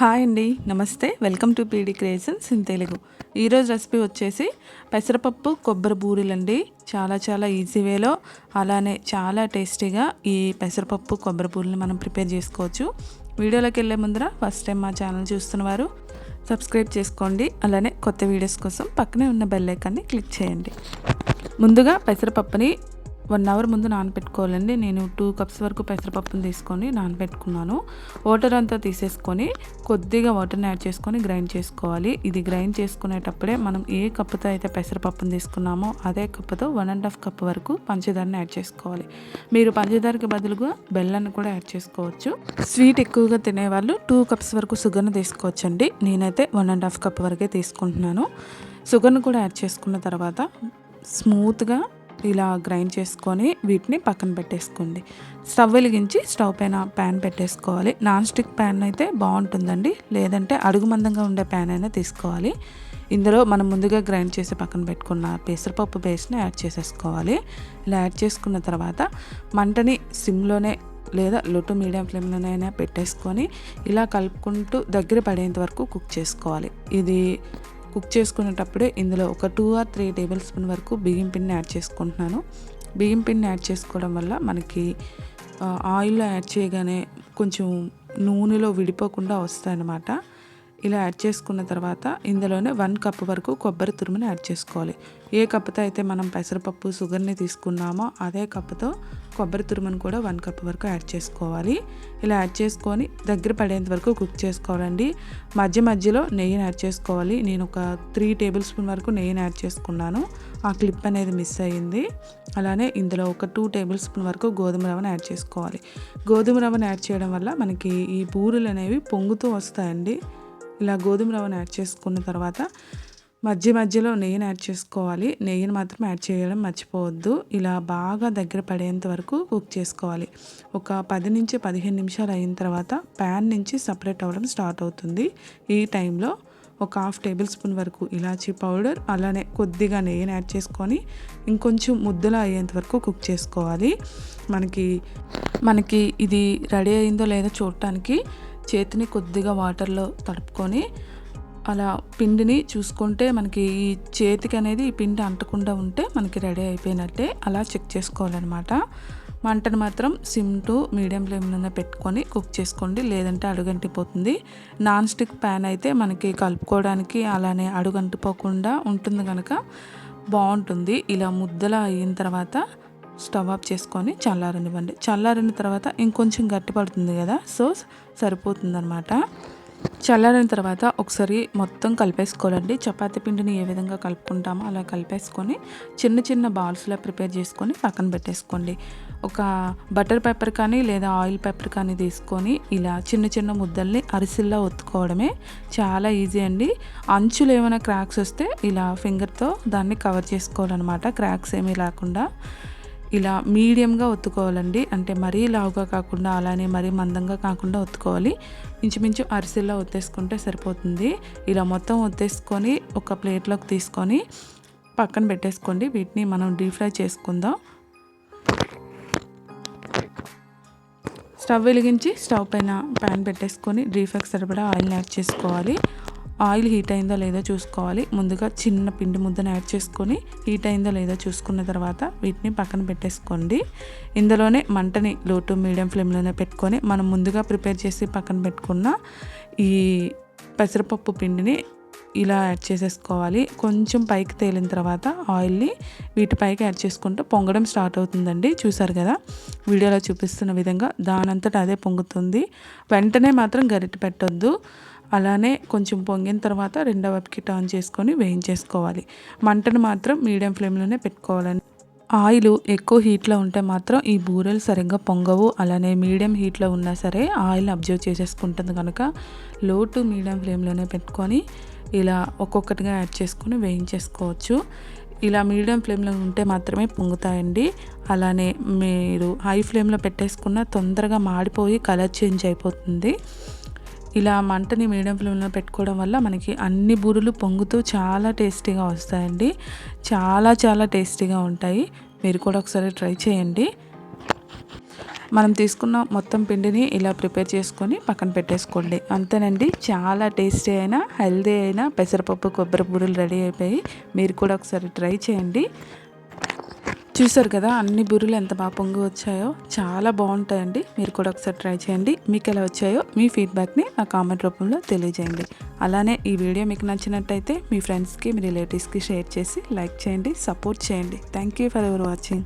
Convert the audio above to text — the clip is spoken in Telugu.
హాయ్ అండి నమస్తే. Welcome to PD creations in Telugu. ఈరోజు రెసిపీ వచ్చేసి పెసరపప్పు కొబ్బరి బూరెలండి. చాలా చాలా ఈజీ వేలో అలానే చాలా టేస్టీగా ఈ పెసరపప్పు కొబ్బరి బూరెలు మనం ప్రిపేర్ చేసుకోవచ్చు. వీడియోలోకి వెళ్ళే ముందర ఫస్ట్ టైం మా ఛానల్ చూస్తున్నవారు సబ్స్క్రైబ్ చేసుకోండి. అలానే కొత్త వీడియోస్ కోసం పక్కనే ఉన్న బెల్ ఐకాన్ని క్లిక్ చేయండి. ముందుగా పెసరపప్పుని వన్ అవర్ ముందు నానబెట్టుకోవాలండి నేను టూ కప్స్ వరకు పెసరపప్పును తీసుకొని నానబెట్టుకున్నాను వాటర్ అంతా తీసేసుకొని కొద్దిగా వాటర్ని యాడ్ చేసుకొని గ్రైండ్ చేసుకోవాలి. ఇది గ్రైండ్ చేసుకునేటప్పుడే మనం ఏ కప్పుతో అయితే పెసరపప్పును తీసుకున్నామో అదే కప్పుతో వన్ అండ్ హాఫ్ కప్ వరకు పంచదారని యాడ్ చేసుకోవాలి. మీరు పంచదారకి బదులుగా బెల్లాన్ని కూడా యాడ్ చేసుకోవచ్చు. స్వీట్ ఎక్కువగా తినేవాళ్ళు టూ కప్స్ వరకు షుగర్ని తీసుకోవచ్చండి. నేనైతే వన్ అండ్ హాఫ్ కప్ వరకే తీసుకుంటున్నాను. షుగర్ను కూడా యాడ్ చేసుకున్న తర్వాత స్మూత్గా ఇలా గ్రైండ్ చేసుకొని వీటిని పక్కన పెట్టేసుకోండి. స్టవ్ వెలిగించి స్టవ్ పైన ప్యాన్ పెట్టేసుకోవాలి. నాన్ స్టిక్ ప్యాన్ అయితే బాగుంటుందండి. లేదంటే అడుగు మందంగా ఉండే ప్యాన్ అయినా తీసుకోవాలి. ఇందులో మనం ముందుగా గ్రైండ్ చేసి పక్కన పెట్టుకున్న పెసరపప్పు పేస్ట్ని యాడ్ చేసేసుకోవాలి. ఇలా యాడ్ చేసుకున్న తర్వాత మంటని సిమ్లోనే లేదా లొట్టు మీడియం ఫ్లేమ్లోనైనా పెట్టేసుకొని ఇలా కలుపుకుంటూ దగ్గర పడేంత వరకు కుక్ చేసుకోవాలి. ఇది కుక్ చేసుకునేటప్పుడే ఇందులో ఒక two or three tablespoon వరకు బియ్యం పిండిని యాడ్ చేసుకుంటున్నాను. బియ్యం పిండిని యాడ్ చేసుకోవడం వల్ల మనకి ఆయిల్లో యాడ్ చేయగానే కొంచెం నూనెలో విడిపోకుండా వస్తాయన్నమాట. ఇలా యాడ్ చేసుకున్న తర్వాత ఇందులోనే వన్ కప్ వరకు కొబ్బరి తురుముని యాడ్ చేసుకోవాలి. ఏ కప్పుతో అయితే మనం పెసరపప్పు షుగర్ని తీసుకున్నామో అదే కప్పుతో కొబ్బరి తురుమును కూడా వన్ కప్ వరకు యాడ్ చేసుకోవాలి. ఇలా యాడ్ చేసుకొని దగ్గర పడేంత వరకు కుక్ చేసుకోవాలండి. మధ్య మధ్యలో నెయ్యిని యాడ్ చేసుకోవాలి. నేను ఒక త్రీ టేబుల్ స్పూన్ వరకు నెయ్యిని యాడ్ చేసుకున్నాను. ఆ క్లిప్ అనేది మిస్ అయ్యింది. అలానే ఇందులో ఒక టూ టేబుల్ స్పూన్ వరకు గోధుమ రవ్వను యాడ్ చేసుకోవాలి. గోధుమ రవ్వను యాడ్ చేయడం వల్ల మనకి ఈ బూరెలు అనేవి పొంగుతూ వస్తాయండి. ఇలా గోధుమ రవ్వను యాడ్ చేసుకున్న తర్వాత మధ్య మధ్యలో నెయ్యిని యాడ్ చేసుకోవాలి. నెయ్యిని మాత్రం యాడ్ చేయడం మర్చిపోవద్దు. ఇలా బాగా దగ్గర పడేంత వరకు కుక్ చేసుకోవాలి. ఒక పది నుంచి పదిహేను నిమిషాలు అయిన తర్వాత ప్యాన్ నుంచి సపరేట్ అవ్వడం స్టార్ట్ అవుతుంది. ఈ టైంలో ఒక హాఫ్ టేబుల్ స్పూన్ వరకు ఇలాచీ పౌడర్ అలానే కొద్దిగా నెయ్యిని యాడ్ చేసుకొని ఇంకొంచెం ముద్దలా అయ్యేంత వరకు కుక్ చేసుకోవాలి. మనకి మనకి ఇది రెడీ అయిందో లేదో చూడటానికి చేతిని కొద్దిగా వాటర్లో తడుపుకొని అలా పిండిని చూసుకుంటే మనకి ఈ చేతికి అనేది ఈ పిండి అంటకుండా ఉంటే మనకి రెడీ అయిపోయినట్టే అలా చెక్ చేసుకోవాలన్నమాట. మంటను మాత్రం సిమ్ టు మీడియం ఫ్లేమ్లోనే పెట్టుకొని కుక్ చేసుకోండి లేదంటే అడుగంటిపోతుంది. నాన్ స్టిక్ ప్యాన్ అయితే మనకి కలుపుకోవడానికి అలానే అడుగంటిపోకుండా ఉంటుంది కనుక బాగుంటుంది. ఇలా ముద్దలా అయిన తర్వాత స్టవ్ ఆఫ్ చేసుకొని చల్లారనివ్వండి. చల్లారిన తర్వాత ఇంకొంచెం గట్టి పడుతుంది కదా సో సరిపోతుందనమాట చల్లారిన తర్వాత ఒకసారి మొత్తం కలిపేసుకోవాలండి. చపాతి పిండిని ఏ విధంగా కలుపుకుంటామో అలా కలిపేసుకొని చిన్న చిన్న బాల్స్లో ప్రిపేర్ చేసుకొని పక్కన పెట్టేసుకోండి. ఒక బటర్ పేపర్ కానీ లేదా ఆయిల్ పేపర్ కానీ తీసుకొని ఇలా చిన్న చిన్న ముద్దల్ని అరిసిల్లా ఒత్తుకోవడమే చాలా ఈజీ అండి. అంచులు ఏమైనా క్రాక్స్ వస్తే ఇలా ఫింగర్తో దాన్ని కవర్ చేసుకోవాలన్నమాట. క్రాక్స్ ఏమీ లేకుండా. ఇలా మీడియంగా ఒత్తుకోవాలండి. అంటే మరీ లావుగా కాకుండా అలానే మరీ మందంగా కాకుండా ఒత్తుకోవాలి. ఇంచుమించు అరిసెల్లో ఒత్తేసుకుంటే సరిపోతుంది. ఇలా మొత్తం ఒత్తేసుకొని ఒక ప్లేట్లోకి తీసుకొని పక్కన పెట్టేసుకోండి. వీటిని మనం డీప్ ఫ్రై చేసుకుందాం. స్టవ్ వెలిగించి స్టవ్ పైన ప్యాన్ పెట్టేసుకొని డీప్ ఫ్రైకి సరిపడా ఆయిల్ని యాడ్ చేసుకోవాలి. ఆయిల్ హీట్ అయిందో లేదో చూసుకోవాలి. ముందుగా చిన్న పిండి ముద్దను యాడ్ చేసుకొని హీట్ అయిందో లేదో చూసుకున్న తర్వాత వీటిని పక్కన పెట్టేసుకోండి. ఇందులోనే మంటని లో టు మీడియం ఫ్లేమ్లోనే పెట్టుకొని మనం ముందుగా ప్రిపేర్ చేసి పక్కన పెట్టుకున్న ఈ పెసరపప్పు పిండిని ఇలా యాడ్ చేసేసుకోవాలి. కొంచెం పైకి తేలిన తర్వాత ఆయిల్ని వీటి పైకి యాడ్ చేసుకుంటూ పొంగడం స్టార్ట్ అవుతుందండి. చూసారు కదా? వీడియోలో చూపిస్తున్న విధంగా దానంతట అదే పొంగుతుంది. వెంటనే మాత్రం గరిటె పెట్టొద్దు. అలానే కొంచెం పొంగిన తర్వాత రెండవ వైపుకి టర్న్ చేసుకొని వేయించేసుకోవాలి. మంటను మాత్రం మీడియం ఫ్లేమ్లోనే పెట్టుకోవాలని ఆయిల్ ఎక్కువ హీట్లో ఉంటే మాత్రం ఈ బూరెలు సరిగ్గా పొంగవు. అలానే మీడియం హీట్లో ఉన్నా సరే ఆయిల్ అబ్జర్వ్ చేసేసుకుంటుంది కనుక లో టు మీడియం ఫ్లేమ్లోనే పెట్టుకొని ఇలా ఒక్కొక్కటిగా యాడ్ చేసుకొని వేయించేసుకోవచ్చు. ఇలా మీడియం ఫ్లేమ్లో ఉంటే మాత్రమే పొంగుతాయండి. అలానే మీరు హై ఫ్లేమ్లో పెట్టేసుకున్న తొందరగా మాడిపోయి కలర్ చేంజ్ అయిపోతుంది. ఇలా మంటని మీడియం ఫ్లేమ్లో పెట్టుకోవడం వల్ల మనకి అన్ని బూరెలు పొంగుతూ చాలా టేస్టీగా వస్తాయండి. చాలా చాలా టేస్టీగా ఉంటాయి. మీరు కూడా ఒకసారి ట్రై చేయండి. మనం తీసుకున్న మొత్తం పిండిని ఇలా ప్రిపేర్ చేసుకొని పక్కన పెట్టేసుకోండి. అంతేనండి చాలా టేస్టీ అయినా హెల్దీ అయినా పెసరపప్పు కొబ్బరి బూరెలు రెడీ అయిపోయి మీరు కూడా ఒకసారి ట్రై చేయండి. చూసారు కదా అన్ని బూరెలు ఎంత బాగా పొంగి వచ్చాయో? చాలా బాగుంటాయండి. మీరు కూడా ఒకసారి ట్రై చేయండి. మీకు ఎలా వచ్చాయో మీ ఫీడ్బ్యాక్ని నా కామెంట్ రూపంలో తెలియజేయండి. అలానే ఈ వీడియో మీకు నచ్చినట్టయితే మీ ఫ్రెండ్స్కి మీ రిలేటివ్స్కి షేర్ చేసి లైక్ చేయండి సపోర్ట్ చేయండి. Thank you for ever watching.